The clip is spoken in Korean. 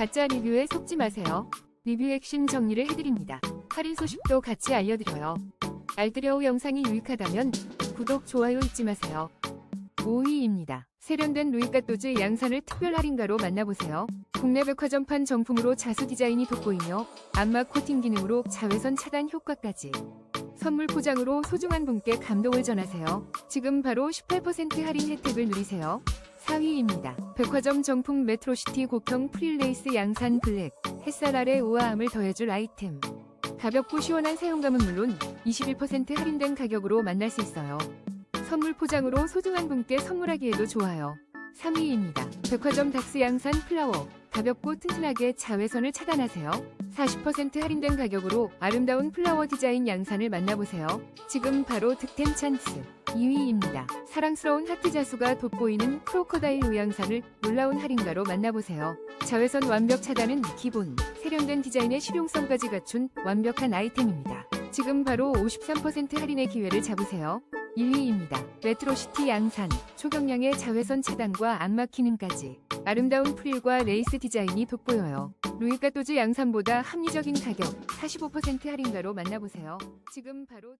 가짜 리뷰에 속지 마세요. 리뷰 핵심 정리를 해드립니다. 할인 소식도 같이 알려드려요. 알뜰여우 영상이 유익하다면 구독, 좋아요 잊지 마세요. 5위입니다. 세련된 루이카토즈 양산을 특별 할인가로 만나보세요. 국내 백화점판 정품으로 자수 디자인이 돋보이며 안마 코팅 기능으로 자외선 차단 효과까지. 선물 포장으로 소중한 분께 감동을 전하세요. 지금 바로 18% 할인 혜택을 누리세요. 4위입니다. 백화점 정품 메트로시티 곡형 프릴레이스 양산 블랙 햇살 아래 우아함을 더해줄 아이템. 가볍고 시원한 사용감은 물론 21% 할인된 가격으로 만날 수 있어요. 선물 포장으로 소중한 분께 선물하기에도 좋아요. 3위입니다. 백화점 닥스 양산 플라워. 가볍고 튼튼하게 자외선을 차단하세요. 40% 할인된 가격으로 아름다운 플라워 디자인 양산을 만나보세요. 지금 바로 득템 찬스. 2위입니다. 사랑스러운 하트 자수가 돋보이는 크로커다일 우양산을 놀라운 할인가로 만나보세요. 자외선 완벽 차단은 기본, 세련된 디자인의 실용성까지 갖춘 완벽한 아이템입니다. 지금 바로 53% 할인의 기회를 잡으세요. 1위입니다. 레트로시티 양산, 초경량의 자외선 차단과 안마 기능까지 아름다운 프릴과 레이스 디자인이 돋보여요. 루이카토즈 양산보다 합리적인 가격 45% 할인가로 만나보세요. 지금 바로